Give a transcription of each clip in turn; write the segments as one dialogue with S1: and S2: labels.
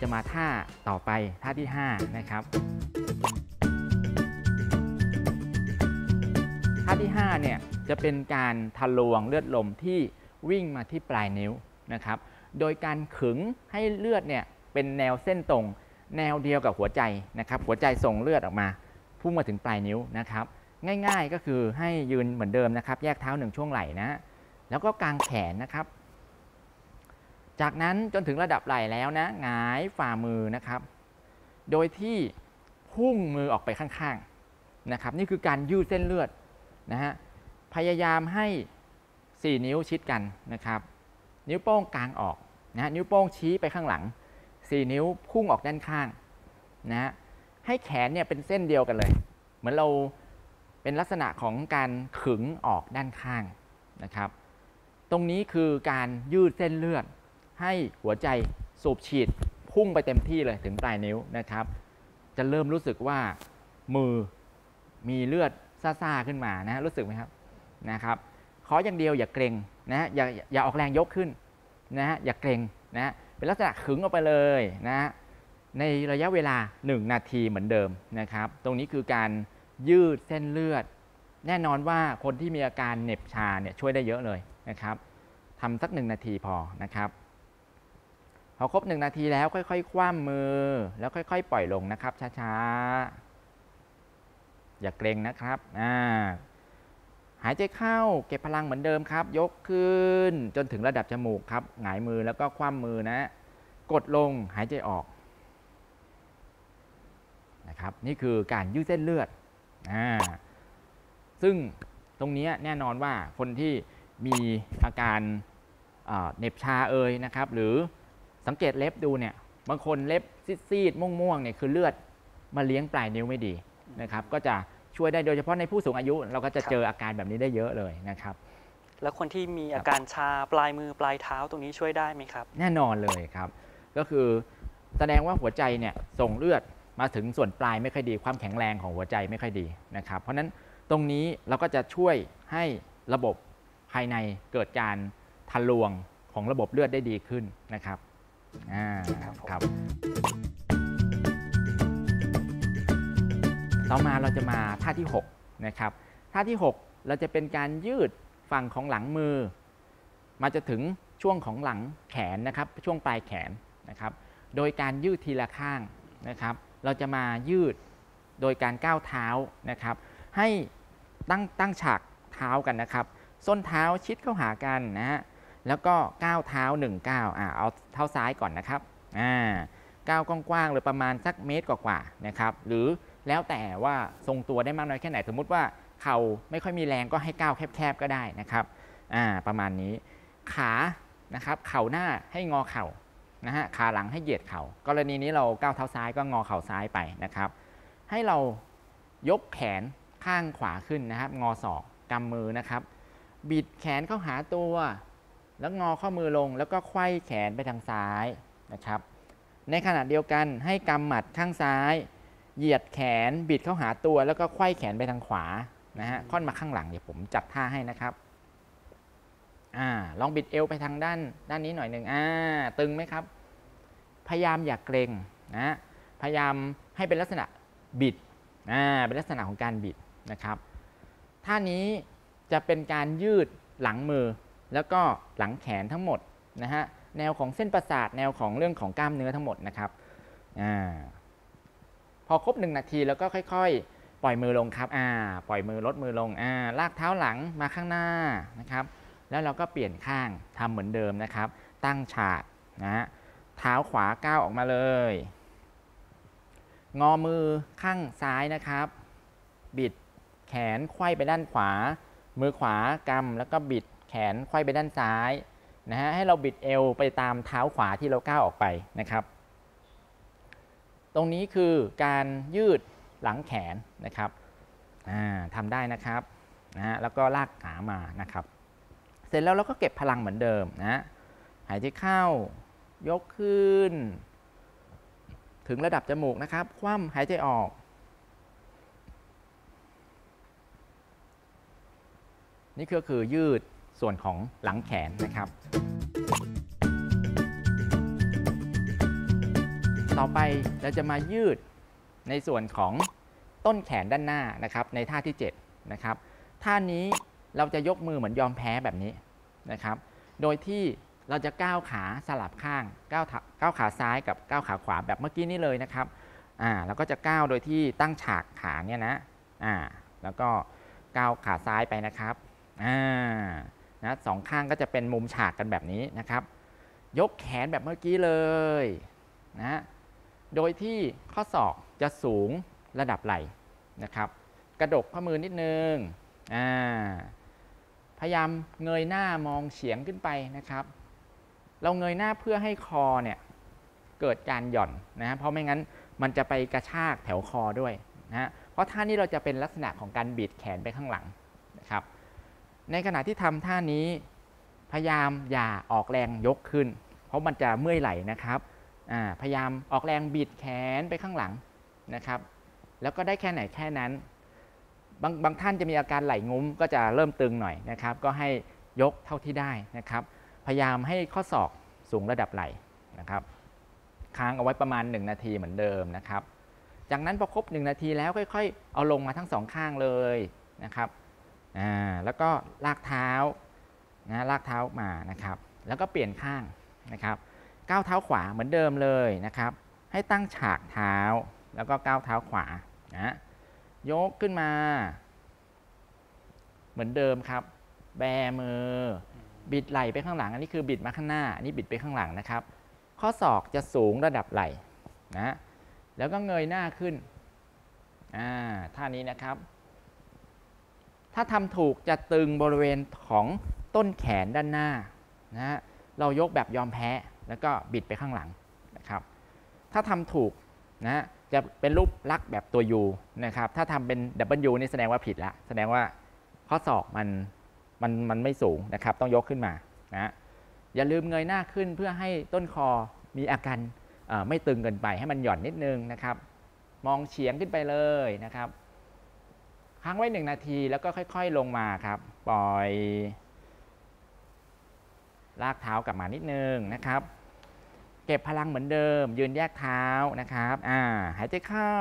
S1: จะมาท่าต่อไปท่าที่ 5 นะครับท่าที่5เนี่ยจะเป็นการทะลวงเลือดลมที่วิ่งมาที่ปลายนิ้วนะครับ โดยการขึงให้เลือดเนี่ยเป็นแนวเส้นตรง แนวเดียวกับหัวใจนะครับ หัวใจส่งเลือดออกมาพุ่งมาถึงปลายนิ้วนะครับ ง่ายๆก็คือให้ยืนเหมือนเดิมนะครับ แยกเท้าหนึ่งช่วงไหล่นะ แล้วก็กางแขนนะครับ จากนั้นจนถึงระดับไหล่แล้วนะหงายฝ่ามือนะครับ โดยที่พุ่งมือออกไปข้างๆนะครับ นี่คือการยืดเส้นเลือดนะฮะพยายามให้ 4 นิ้วชิดกันนะครับ นิ้วโป้งกลางออกนะฮะนิ้วโป้งชี้ไปข้างหลัง 4 นิ้วพุ่งออกด้านข้างนะฮะให้แขนเนี่ยเป็นเส้นเดียวกันเลย เหมือนเราเป็นลักษณะของการขึงออกด้านข้างนะครับ ตรงนี้คือการยืดเส้นเลือด ให้หัวใจสูบฉีดพุ่งไปเต็มที่เลยถึงปลายนิ้วนะครับ จะเริ่มรู้สึกว่ามือมีเลือดซ่าๆขึ้นมานะรู้สึกไหมครับนะครับขออย่างเดียวอย่าเกรงนะอย่าอย่าออกแรงยกขึ้นนะฮะอย่าเกรงนะเป็นลักษณะขึงออกไปเลยนะฮะในระยะเวลา 1 นาทีเหมือนเดิมนะครับ ตรงนี้คือการยืดเส้นเลือด แน่นอนว่าคนที่มีอาการเหน็บชาเนี่ยช่วยได้เยอะเลยนะครับทำสักหนึ่งนาทีพอนะครับ พอครบหนึ่งนาทีแล้วค่อยๆคว่ำมือ แล้วค่อยๆ ปล่อยลงนะครับ ช้าๆ อย่าเกรงนะครับอ่าหายใจเข้าเก็บพลังเหมือนเดิมครับ ยกขึ้นจนถึงระดับจมูกครับหงายมือแล้วก็คว่ำมือนะ กดลงหายใจออกนะครับนี่คือการยืดเส้นเลือดอ่าซึ่งตรงนี้แน่นอนว่าคนที่มีอาการเหน็บชาเอ่ยนะครับ หรือ สังเกตเล็บดูเนี่ยบางคนเล็บซีดๆม่วงๆเนี่ยคือเลือดมาเลี้ยงปลายนิ้วไม่ดีนะครับก็จะช่วยได้โดยเฉพาะในผู้สูงอายุ เราก็จะเจออาการแบบนี้ได้เยอะเลยนะครับ
S2: แล้วคนที่มีอาการชาปลายมือปลายเท้าตรงนี้ช่วยได้ไหมครับ
S1: แน่นอนเลยครับ ก็คือแสดงว่าหัวใจเนี่ยส่งเลือดมาถึงส่วนปลายไม่ค่อยดี ความแข็งแรงของหัวใจไม่ค่อยดีนะครับเพราะฉะนั้นตรงนี้เราก็จะช่วยให้ระบบภายในเกิดการทะลวงของระบบเลือดได้ดีขึ้นนะครับ อ่า
S2: ครับผม
S1: ครับต่อมาเราจะมาท่าที่ 6 นะครับ ท่าที่ 6 เราจะเป็นการยืดฝั่งของหลังมือ มาจะถึงช่วงของหลังแขนนะครับ ช่วงปลายแขนนะครับ โดยการยืดทีละข้างนะครับ เราจะมายืดโดยการก้าวเท้านะครับ ให้ตั้งตั้งฉากเท้ากันนะครับ ส้นเท้าชิดเข้าหากันนะฮะ แล้วก็ก้าวเท้า1ก้าวอ่าเอาเท้าซ้ายก่อนนะครับอ่าก้าวกว้างๆเลยประมาณสักเมตรกว่าๆนะครับหรือแล้วแต่ว่าทรงตัวได้มากน้อยแค่ไหนสมมุติว่าเข่าไม่ค่อยมีแรงก็ให้ก้าวแคบๆก็ได้นะครับอ่าประมาณนี้ขานะครับเข่าหน้าให้งอเข่านะฮะขาหลังให้เหยียดเข่ากรณีนี้เราก้าวเท้าซ้ายก็งอเข่าซ้ายไปนะครับ ให้เรายกแขนข้างขวาขึ้นนะครับ งอศอกกำมือนะครับ บิดแขนเข้าหาตัว แล้วงอข้อมือลงแล้วก็ไขว้แขนไปทางซ้ายนะครับ ในขณะเดียวกันให้กำหมัดข้างซ้าย เหยียดแขนบิดเข้าหาตัว แล้วก็ไขว้แขนไปทางขวานะฮะค่อนมาข้างหลังเดี๋ยวผมจัดท่าให้นะครับอ่าลองบิดเอวไปทางด้านด้านนี้หน่อยหนึ่งอ่าตึงไหมครับ พยายามอย่าเกรงนะพยายามให้เป็นลักษณะบิดอ่าเป็นลักษณะของการบิดนะครับท่านี้จะเป็นการยืดหลังมือ แล้วก็หลังแขนทั้งหมดนะฮะแนวของเส้นประสาทแนวของเรื่องของกล้ามเนื้อทั้งหมดนะครับอ่าพอครบหนึ่งนาทีแล้วก็ค่อยๆ ปล่อยมือลงครับอ่าปล่อยมือลดมือลงอ่าลากเท้าหลังมาข้างหน้านะครับ แล้วเราก็เปลี่ยนข้างทำเหมือนเดิมนะครับ ตั้งฉากนะฮะเท้าขวาก้าวออกมาเลย งอมือข้างซ้ายนะครับ บิดแขนไขว้ไปด้านขวา มือขวากำแล้วก็บิด แขนไขว้ไปด้านซ้ายนะฮะให้เราบิดเอวไปตามเท้าขวาที่เราก้าวออกไปนะครับ ตรงนี้คือการยืดหลังแขนนะครับอ่าทำได้นะครับนะฮะแล้วก็ลากขามานะครับ เสร็จแล้วเราก็เก็บพลังเหมือนเดิมนะหายใจเข้ายกขึ้น ถึงระดับจมูกนะครับ คว่ำหายใจออก นี่ก็คือยืด ส่วนของหลังแขนนะครับ ต่อไปเราจะมายืดในส่วนของต้นแขนด้านหน้านะครับ ในท่าที่7นะครับท่านี้เราจะยกมือเหมือนยอมแพ้แบบนี้นะครับ โดยที่เราจะก้าวขาสลับข้างก้าวก้าวขาซ้ายกับก้าวขาขวาแบบเมื่อกี้นี้เลยนะครับอ่าเราก็จะก้าวโดยที่ตั้งฉากขาเนี่ยนะอ่าแล้วก็ก้าวขาซ้ายไปนะครับอ่า นะสองข้างก็จะเป็นมุมฉากกันแบบนี้นะครับ ยกแขนแบบเมื่อกี้เลยนะโดยที่ข้อศอกจะสูงระดับไหล่นะครับ กระดกข้อมือนิดนึงอ่าพยายามเงยหน้ามองเฉียงขึ้นไปนะครับ เราเงยหน้าเพื่อให้คอเนี่ยเกิดการหย่อนนะเพราะไม่งั้นมันจะไปกระชากแถวคอด้วยนะเพราะท่านี้เราจะเป็นลักษณะของการบิดแขนไปข้างหลังนะครับ ในขณะที่ทำท่านี้พยายามอย่าออกแรงยกขึ้น เพราะมันจะเมื่อยไหล่นะครับ พยายามออกแรงบิดแขนไปข้างหลังนะครับ แล้วก็ได้แค่ไหนแค่นั้น บางบางท่านจะมีอาการไหล่งุ้มก็จะเริ่มตึงหน่อยนะครับ ก็ให้ยกเท่าที่ได้นะครับ พยายามให้ข้อศอกสูงระดับไหล่นะครับ ค้างเอาไว้ประมาณ 1 นาทีเหมือนเดิมนะครับ จากนั้นพอครบ 1 นาทีแล้วค่อย ๆ เอาลงมาทั้งสองข้างเลยนะครับ อ่าแล้วก็ลากเท้านะลากเท้ามานะครับ แล้วก็เปลี่ยนข้างนะครับก้าวเท้าขวาเหมือนเดิมเลยนะครับ ให้ตั้งฉากเท้าแล้วก็ก้าวเท้าขวานะยกขึ้นมา เหมือนเดิมครับ แบมือ บิดไหล่ไปข้างหลัง อันนี้คือบิดมาข้างหน้าอันนี้บิดไปข้างหลังนะครับ ข้อศอกจะสูงระดับไหล่นะแล้วก็เงยหน้าขึ้นอ่าท่านี้นะครับ ถ้าทำถูกจะตึงบริเวณของต้นแขนด้านหน้านะฮะเรายกแบบยอมแพ้แล้วก็บิดไปข้างหลังนะครับ ถ้าทำถูกนะจะเป็นรูปลักษณ์แบบตัวยูนะครับ ถ้าทำเป็น W นี่แสดงว่าผิดละ แสดงว่าข้อศอกมันมันมันไม่สูงนะครับ ต้องยกขึ้นมานะอย่าลืมเงยหน้าขึ้นเพื่อให้ต้นคอมีอาการไม่ตึงเกินไปให้มันหย่อนนิดนึงนะครับ มองเฉียงขึ้นไปเลยนะครับ ค้างไว้หนึ่งนาทีแล้วก็ค่อย ๆ ลงมาครับ ปล่อย ลากเท้ากลับมานิดนึงนะครับ เก็บพลังเหมือนเดิม ยืนแยกเท้านะครับอ่าหายใจเข้า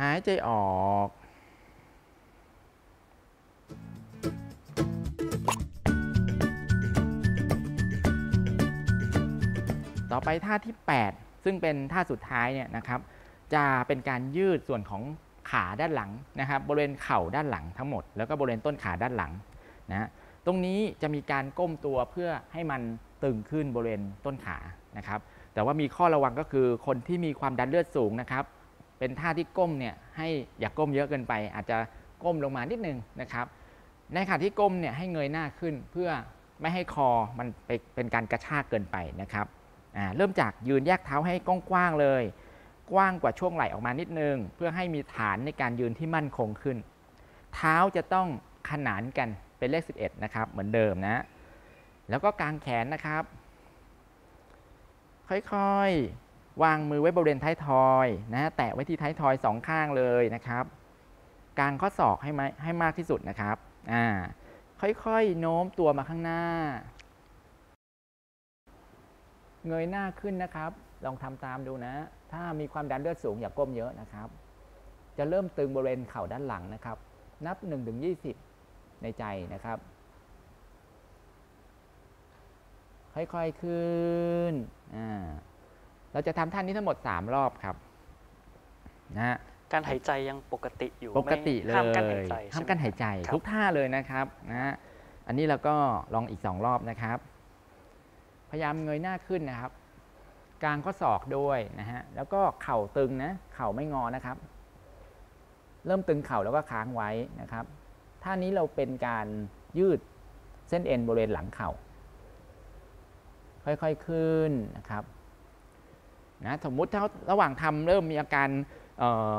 S1: หายใจออกต่อไปท่าที่ 8 ซึ่งเป็นท่าสุดท้ายเนี่ยนะครับ จะเป็นการยืดส่วนของขาด้านหลังนะครับ บริเวณเข่าด้านหลังทั้งหมด แล้วก็บริเวณต้นขาด้านหลังนะตรงนี้จะมีการก้มตัวเพื่อให้มันตึงขึ้นบริเวณต้นขานะครับ แต่ว่ามีข้อระวังก็คือคนที่มีความดันเลือดสูงนะครับ เป็นท่าที่ก้มเนี่ยให้อย่าก้มเยอะเกินไป อาจจะก้มลงมานิดนึงนะครับ ในขณะที่ก้มเนี่ยให้เงยหน้าขึ้นเพื่อไม่ให้คอมันไปเป็นการกระชากเกินไปนะครับอ่าเริ่มจากยืนแยกเท้าให้กว้างๆเลย กว้างกว่าช่วงไหล่ออกมานิดนึง เพื่อให้มีฐานในการยืนที่มั่นคงขึ้น เท้าจะต้องขนานกันเป็นเลข 11 นะครับ เหมือนเดิมนะ แล้วก็กางแขนนะครับ ค่อยๆ วางมือไว้บริเวณท้ายทอยนะ แตะไว้ที่ท้ายทอยสองข้างเลยนะครับ กางข้อศอกให้ไหมให้มากที่สุดนะครับ อ่า ค่อยๆ โน้มตัวมาข้างหน้า เงยหน้าขึ้นนะครับ ลองทำตามดูนะ ถ้ามีความดันเลือดสูงอย่าก้มเยอะนะครับ จะเริ่มตึงบริเวณเข่าด้านหลังนะครับ นับ1ถึง20ในใจนะครับ ค่อยๆขึ้น อ่า เราจะทำท่านี้ทั้งหมด 3 รอบครับนะฮะ
S2: การหายใจยังปกติอยู่
S1: ปกติเล
S2: ไม่ห้ามกั้นหาย
S1: ย
S2: ใจ
S1: ห้าม
S2: ใช่ไกั้
S1: นหายใจ
S2: ครับ
S1: ทุกท่าเลยนะครับนะฮะอันนี้เราก็ลองอีก 2 รอบนะครับ พยายามเงยหน้าขึ้นนะครับ กลางข้อศอกด้วยนะฮะแล้วก็เข่าตึงนะเข่าไม่งอนะครับ เริ่มตึงเข่าแล้วก็ค้างไว้นะครับท่านี้เราเป็นการยืดเส้นเอ็นบริเวณหลังเข่า ค่อยๆขึ้นนะครับนะสมมุติถ้าระหว่างทำเริ่มมีอาการเอ่อ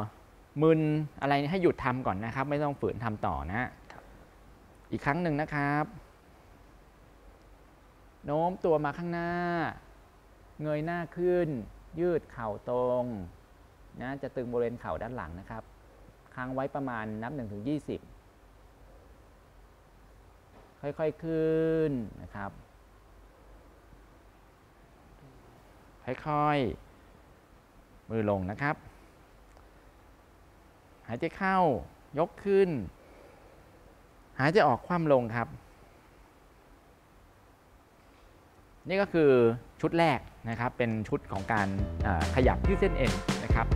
S1: มึนอะไรให้หยุดทำก่อนนะครับ ไม่ต้องฝืนทำต่อนะ อีกครั้งหนึ่งนะครับ โน้มตัวมาข้างหน้า เงยหน้าขึ้น ยืดเข่าตรงนะจะตึงบริเวณเข่าด้านหลังนะครับ ค้างไว้ประมาณนับ1ถึง20 ค่อยๆขึ้นนะครับ ค่อยๆ มือลงนะครับ หายใจเข้ายกขึ้น หายใจออกคว่ำลงครับ นี่ก็คือชุดแรกนะครับเป็นชุดของการขยับยืดเส้นเอ็นนะครับ